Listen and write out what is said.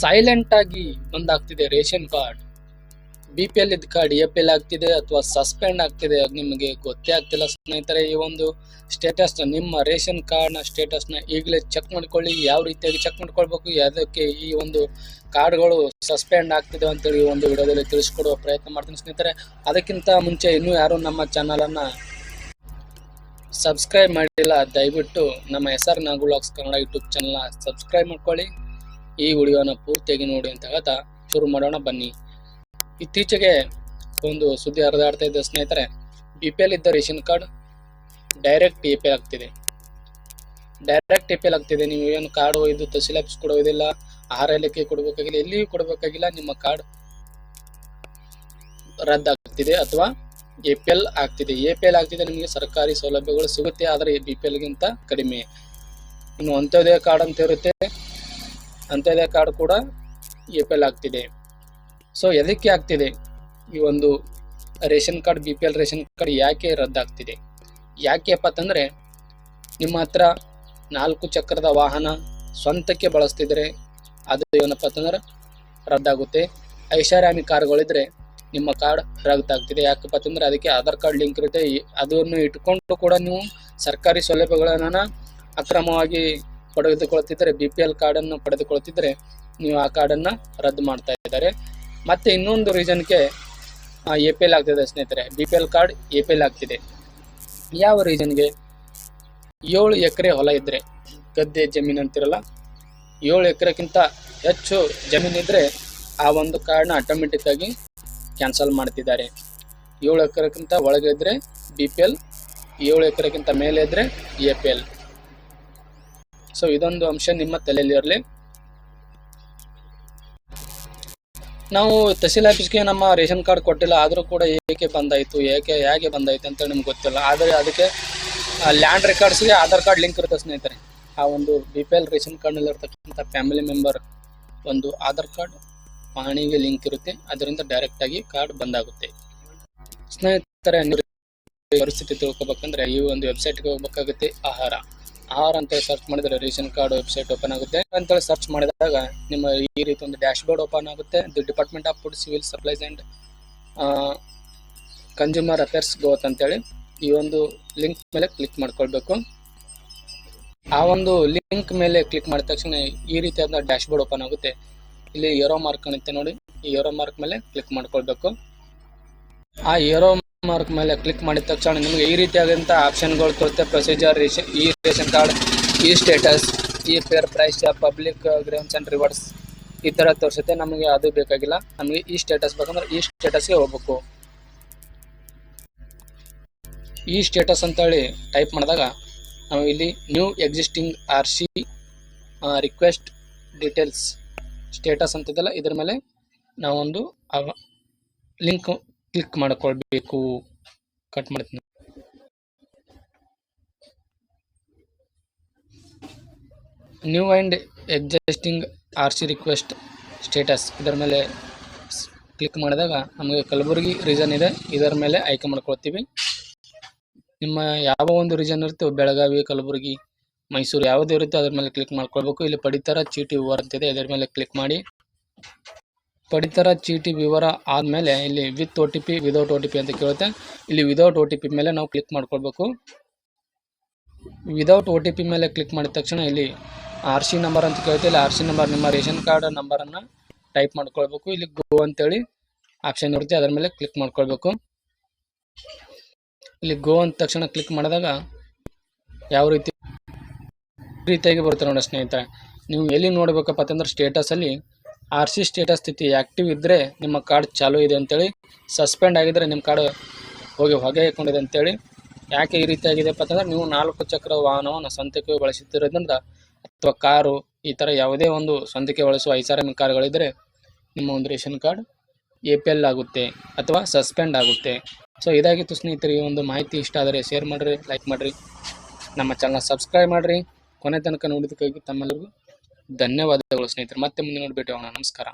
Silent ಆಗಿ ಬಂದಾಗ್ತಿದೆ ration card. B P L ಇದ್ದ card A P L ಆಗ್ತಿದೆ ಅಥವಾ ಸಸ್ಪೆಂಡ್ ಆಗ್ತಿದೆ ಅದು ನಿಮಗೆ ಗೊತ್ತೇ ಆಗ್ತಿಲ್ಲ ಸ್ನೇಹಿತರೆ. ಈ ಒಂದು ಸ್ಟೇಟಸ್ ನಿಮ್ಮ ರೇಷನ್ ಕಾರ್ಡ್ನ ಸ್ಟೇಟಸ್ನ ಈಗಲೇ ಚೆಕ್ ಮಾಡ್ಕೊಳ್ಳಿ. ಯಾವ ರೀತಿಯಾಗಿ ಚೆಕ್ ಮಾಡ್ಕೊಳ್ಬೇಕು? ಯಾವುದಕ್ಕೆ ಈ ಒಂದು ಕಾರ್ಡ್ಗಳು ಸಸ್ಪೆಂಡ್ ಆಗ್ತಿದೆ ಅಂತೇಳಿ ಈ ಒಂದು ವಿಡಿಯೋದಲ್ಲಿ ತಿಳಿಸ್ಕೊಡುವ ಪ್ರಯತ್ನ ಮಾಡ್ತೀನಿ ಸ್ನೇಹಿತರೆ. ಅದಕ್ಕಿಂತ ಮುಂಚೆ ಇನ್ನೂ ಯಾರು ನಮ್ಮ ಚಾನಲನ್ನು ಸಬ್ಸ್ಕ್ರೈಬ್ ಮಾಡಿಲ್ಲ, ದಯವಿಟ್ಟು ನಮ್ಮ ಎಸ್ ಆರ್ ನಾಗುಲಾಕ್ಸ್ ಕನ್ನಡ ಯೂಟ್ಯೂಬ್ ಚಾನಲ್ನ ಸಬ್ಸ್ಕ್ರೈಬ್ ಮಾಡ್ಕೊಳ್ಳಿ. ಈ ವಿಡಿಯೋನ ಪೂರ್ತಿಯಾಗಿ ನೋಡಿ ಅಂತ ಹೇಳ್ತಾ ಶುರು ಮಾಡೋಣ ಬನ್ನಿ. ಇತ್ತೀಚೆಗೆ ಒಂದು ಸುದ್ದಿ ಹರಿದಾಡ್ತಾ ಇದ್ದ ಸ್ನೇಹಿತರೆ ಬಿ ಪಿ ಎಲ್ ಇದ್ದ ration card direct A P L ಆಗ್ತಿದೆ. ಡೈರೆಕ್ಟ್ ಎ ಪಿ ಎಲ್ ಆಗ್ತಿದೆ. ನೀವು ಏನು ಕಾರ್ಡ್ ಇದು ತಹಸೀಲ್ ಆಫೀಸ್ ಕೊಡೋದಿಲ್ಲ ಆಹಾರ ಇಲಾಖೆ ಕೊಡಬೇಕಾಗಿಲ್ಲ ಎಲ್ಲಿಯೂ ಕೊಡಬೇಕಾಗಿಲ್ಲ, ನಿಮ್ಮ ಕಾರ್ಡ್ ರದ್ದಾಗ್ತಿದೆ ಅಥವಾ ಎ ಪಿ ಎಲ್ ಆಗ್ತಿದೆ. ಎ ಪಿ ಎಲ್ ಆಗ್ತಿದೆ ನಿಮಗೆ ಸರ್ಕಾರಿ ಸೌಲಭ್ಯಗಳು ಸಿಗುತ್ತೆ, ಆದರೆ ಬಿ ಪಿ ಎಲ್ಗಿಂತ ಕಡಿಮೆ. ಇನ್ನು ಅಂತ್ಯೋದಯ ಕಾರ್ಡ್ ಅಂತ ಇರುತ್ತೆ. ಅಂತ್ಯೋದಯ ಕಾರ್ಡ್ ಕೂಡ ಎ ಪಿ ಎಲ್ ಆಗ್ತಿದೆ. ಸೊ ಎದಕ್ಕೆ ಆಗ್ತಿದೆ? ಈ ಒಂದು ration card B P L ration card ಯಾಕೆ ರದ್ದಾಗ್ತಿದೆ? ಯಾಕೆಪ್ಪ ಅಂತಂದರೆ ನಿಮ್ಮ ಹತ್ರ ನಾಲ್ಕು ಚಕ್ರದ ವಾಹನ ಸ್ವಂತಕ್ಕೆ ಬಳಸ್ತಿದ್ರೆ ಅದು ಏನಪ್ಪ ಅಂತಂದ್ರೆ ರದ್ದಾಗುತ್ತೆ. ಐಷಾರಾಮಿ ಕಾರ್ಗಳಿದ್ರೆ ನಿಮ್ಮ ಕಾರ್ಡ್ ರದ್ದಾಗ್ತಿದೆ. ಯಾಕಪ್ಪ ಅಂತಂದ್ರೆ ಅದಕ್ಕೆ ಆಧಾರ್ ಕಾರ್ಡ್ ಲಿಂಕ್ ಇರುತ್ತೆ. ಅದನ್ನು ಇಟ್ಕೊಂಡು ಕೂಡ ನೀವು ಸರ್ಕಾರಿ ಸೌಲಭ್ಯಗಳನ್ನು ಅಕ್ರಮವಾಗಿ ಪಡೆದುಕೊಳ್ತಿದ್ರೆ ಬಿ ಪಿ ಎಲ್ ಕಾರ್ಡನ್ನು ಪಡೆದುಕೊಳ್ಳುತ್ತಿದ್ದರೆ ನೀವು ಆ ಕಾರ್ಡನ್ನು ರದ್ದು ಮಾಡ್ತಾ ಇದ್ದಾರೆ. ಮತ್ತು ಇನ್ನೊಂದು ರೀಸನ್ಗೆ ಎ ಪಿ ಎಲ್ ಆಗ್ತಿದೆ ಸ್ನೇಹಿತರೆ. B P L card A P L ಆಗ್ತಿದೆ. ಯಾವ ರೀಸನ್ಗೆ ಏಳು ಎಕರೆ ಹೊಲ ಇದ್ದರೆ ಗದ್ದೆ, ಜಮೀನು ಅಂತಿರಲ್ಲ, ಏಳು ಎಕರೆಕ್ಕಿಂತ ಹೆಚ್ಚು ಜಮೀನಿದ್ರೆ ಆ ಒಂದು ಕಾರ್ಡ್ನ ಆಟೋಮೆಟಿಕ್ಕಾಗಿ ಕ್ಯಾನ್ಸಲ್ ಮಾಡ್ತಿದ್ದಾರೆ. ಏಳು ಎಕರೆಕ್ಕಿಂತ ಒಳಗೆ ಇದ್ದರೆ ಬಿ ಪಿ ಎಲ್ ಏಳು ಎಕರೆಗಿಂತ ಮೇಲೆ ಇದ್ದರೆ ಎ ಪಿ ಎಲ್ ಸೊ ಇದೊಂದು ಅಂಶ ನಿಮ್ಮ ತಲೆಯಲ್ಲಿ ಇರಲಿ. ನಾವು ತಹಸೀಲ್ ಆಫೀಸ್ಗೆ ನಮ್ಮ ರೇಷನ್ ಕಾರ್ಡ್ ಕೊಟ್ಟಿಲ್ಲ, ಆದರೂ ಕೂಡ ಏಕೆ ಬಂದಾಯಿತು, ಏಕೆ, ಹೇಗೆ ಬಂದಾಯಿತು ಅಂತ ನಿಮ್ಗೆ ಗೊತ್ತಿಲ್ಲ. ಆದರೆ ಅದಕ್ಕೆ ಲ್ಯಾಂಡ್ ರೆಕಾರ್ಡ್ಸ್ಗೆ ಆಧಾರ್ ಕಾರ್ಡ್ ಲಿಂಕ್ ಇರುತ್ತೆ ಸ್ನೇಹಿತರೆ. ಆ ಒಂದು ಬಿ ಪಿ ಎಲ್ ರೇಷನ್ ಕಾರ್ಡ್ನಲ್ಲಿ ಇರ್ತಕ್ಕಂಥ ಫ್ಯಾಮಿಲಿ ಮೆಂಬರ್ ಒಂದು ಆಧಾರ್ ಕಾರ್ಡ್ ಪಹಣಿಗೆ ಲಿಂಕ್ ಇರುತ್ತೆ. ಅದರಿಂದ ಡೈರೆಕ್ಟಾಗಿ ಕಾರ್ಡ್ ಬಂದಾಗುತ್ತೆ. ಸ್ನೇಹಿತರೆ ಪರಿಸ್ಥಿತಿ ತಿಳ್ಕೊಬೇಕಂದ್ರೆ ಈ ಒಂದು ವೆಬ್ಸೈಟ್ಗೆ ಹೋಗ್ಬೇಕಾಗುತ್ತೆ ಆಹಾರ. ಆಹಾರ ಅಂತ ಸರ್ಚ್ ಮಾಡಿದ್ರೆ ರೇಷನ್ ಕಾರ್ಡ್ ವೆಬ್ಸೈಟ್ ಓಪನ್ ಆಗುತ್ತೆ. ಅಂತೇಳಿ ಸರ್ಚ್ ಮಾಡಿದಾಗ ನಿಮ್ಮ ಈ ರೀತಿ ಒಂದು ಡ್ಯಾಶ್ ಬೋರ್ಡ್ ಓಪನ್ ಆಗುತ್ತೆ department of food civil supplies and consumer affairs ಗೋತ್ ಅಂತೇಳಿ ಈ ಒಂದು ಲಿಂಕ್ ಮೇಲೆ ಕ್ಲಿಕ್ ಮಾಡ್ಕೊಳ್ಬೇಕು. ಆ ಒಂದು ಲಿಂಕ್ ಮೇಲೆ ಕ್ಲಿಕ್ ಮಾಡಿದ ತಕ್ಷಣ ಈ ರೀತಿಯಾದ ಡ್ಯಾಶ್ ಬೋರ್ಡ್ ಓಪನ್ ಆಗುತ್ತೆ. ಇಲ್ಲಿ ಏರೋ ಮಾರ್ಕ್ ಕಾಣುತ್ತೆ ನೋಡಿ. ಈ ಏರೋ ಮಾರ್ಕ್ ಮೇಲೆ ಕ್ಲಿಕ್ ಮಾಡ್ಕೊಳ್ಬೇಕು. ಆ ಏರೋ ಮಾರ್ಕ್ ಮೇಲೆ ಕ್ಲಿಕ್ ಮಾಡಿದ ತಕ್ಷಣ ನಿಮಗೆ ಈ ರೀತಿಯಾದಂಥ ಆಪ್ಷನ್ಗಳು ತೋರುತ್ತೆ ಪ್ರೊಸೀಜರ್ ಈ ರೇಷನ್ ಕಾರ್ಡ್ ಈ ಸ್ಟೇಟಸ್ ಈ fair price public grounds and rewards ಈ ಥರ ತೋರಿಸುತ್ತೆ. ನಮಗೆ ಅದು ಬೇಕಾಗಿಲ್ಲ. ನಮಗೆ ಈ ಸ್ಟೇಟಸ್ ಬೇಕಂದ್ರೆ ಈ ಸ್ಟೇಟಸ್ಗೆ ಹೋಗ್ಬೇಕು. ಈ ಸ್ಟೇಟಸ್ ಅಂತೇಳಿ ಟೈಪ್ ಮಾಡಿದಾಗ ನಾವು ಇಲ್ಲಿ new existing R C request details status ಅಂತಿದ್ದಲ್ಲ ಇದ್ರ ಮೇಲೆ ನಾವೊಂದು ಲಿಂಕ್ ಕ್ಲಿಕ್ ಮಾಡ್ಕೊಳ್ಬೇಕು. ಕಟ್ ಮಾಡ್ತೀನಿ. New and existing R C request status. ಇದರ ಮೇಲೆ ಕ್ಲಿಕ್ ಮಾಡಿದಾಗ ನಮಗೆ ಕಲಬುರಗಿ ರೀಸನ್ ಇದೆ. ಇದರ ಮೇಲೆ ಆಯ್ಕೆ ಮಾಡ್ಕೊಳ್ತೀವಿ. ನಿಮ್ಮ ಯಾವ ಒಂದು ರೀಸನ್ ಇರುತ್ತೆ ಬೆಳಗಾವಿ, ಕಲಬುರಗಿ, ಮೈಸೂರು ಯಾವುದೇ ಇರುತ್ತೆ ಅದ್ರ ಮೇಲೆ ಕ್ಲಿಕ್ ಮಾಡ್ಕೊಳ್ಬೇಕು. ಇಲ್ಲಿ ಪಡಿತರ ಚೀಟಿ ವಿವರ ಅಂತಿದೆ. ಇದರ ಮೇಲೆ ಕ್ಲಿಕ್ ಮಾಡಿ. ಪಡಿತರ ಚೀಟಿ ವಿವರ ಆದಮೇಲೆ ಇಲ್ಲಿ with O T P without O T P ಅಂತ ಕೇಳುತ್ತೆ. ಇಲ್ಲಿ ವಿದೌಟ್ ಒ ಟಿ ಪಿ ಮೇಲೆ ನಾವು ಕ್ಲಿಕ್ ಮಾಡ್ಕೊಳ್ಬೇಕು. ವಿದೌಟ್ ಓ ಟಿ ಪಿ ಮೇಲೆ ಕ್ಲಿಕ್ ಮಾಡಿದ ತಕ್ಷಣ ಇಲ್ಲಿ ಆರ್ ಸಿ ನಂಬರ್ ಅಂತ ಕೇಳುತ್ತೆ. ಇಲ್ಲಿ ಆರ್ ಸಿ ನಂಬರ್ ನಿಮ್ಮ ರೇಷನ್ ಕಾರ್ಡ್ ನಂಬರನ್ನು ಟೈಪ್ ಮಾಡ್ಕೊಳ್ಬೇಕು. ಇಲ್ಲಿ ಗೋ ಅಂತೇಳಿ ಆಪ್ಷನ್ ಇರುತ್ತೆ. ಅದರ ಮೇಲೆ ಕ್ಲಿಕ್ ಮಾಡ್ಕೊಳ್ಬೇಕು. ಇಲ್ಲಿ ಗೋ ಅಂದ ತಕ್ಷಣ ಕ್ಲಿಕ್ ಮಾಡಿದಾಗ ಯಾವ ರೀತಿ ರೀತಿಯಾಗಿ ಬರುತ್ತೆ ನೋಡಿ ಸ್ನೇಹಿತರೆ. ನೀವು ಎಲ್ಲಿ ನೋಡಬೇಕಪ್ಪ ಅಂತಂದ್ರೆ ಸ್ಟೇಟಸಲ್ಲಿ ಆರ್ ಸಿ ಸ್ಟೇಟಸ್ ಸ್ಥಿತಿ ಆ್ಯಕ್ಟಿವ್ ಇದ್ದರೆ ನಿಮ್ಮ ಕಾರ್ಡ್ ಚಾಲೂ ಇದೆ ಅಂತೇಳಿ, ಸಸ್ಪೆಂಡ್ ಆಗಿದ್ದರೆ ನಿಮ್ಮ ಕಾರ್ಡ್ ಹೋಗಿ ಹೊಗೆ ಹಾಕೊಂಡಿದೆ ಅಂತೇಳಿ. ಯಾಕೆ ಈ ರೀತಿ ಆಗಿದೆಪ್ಪ ಅಂತಂದ್ರೆ ನೀವು ನಾಲ್ಕು ಚಕ್ರ ವಾಹನವನ್ನು ಸ್ವಂತಕ್ಕೆ ಬಳಸುತ್ತಿರೋದ್ರಿಂದ ಅಥವಾ ಕಾರು, ಈ ಥರ ಯಾವುದೇ ಒಂದು ಸ್ವಂತಕ್ಕೆ ಬಳಸುವ ಐಸಾರಾಮಿ ಕಾರ್ಗಳಿದ್ದರೆ ನಿಮ್ಮ ಒಂದು ration card A P L ಆಗುತ್ತೆ ಅಥವಾ ಸಸ್ಪೆಂಡ್ ಆಗುತ್ತೆ. ಸೊ ಇದಾಗಿತ್ತು ಸ್ನೇಹಿತರೆ, ಈ ಒಂದು ಮಾಹಿತಿ ಇಷ್ಟ ಆದರೆ ಶೇರ್ ಮಾಡಿರಿ, ಲೈಕ್ ಮಾಡಿರಿ, ನಮ್ಮ ಚಾನಲ್ ಸಬ್ಸ್ಕ್ರೈಬ್ ಮಾಡಿರಿ. ಕೊನೆ ತನಕ ನೋಡಿದ್ದಕ್ಕಾಗಿ ತಮ್ಮೆಲ್ಲರಿಗೂ ಧನ್ಯವಾದಗಳು ಸ್ನೇಹಿತರೆ. ಮತ್ತೆ ಮುಂದೆ ಭೇಟಿ ನಮಸ್ಕಾರ.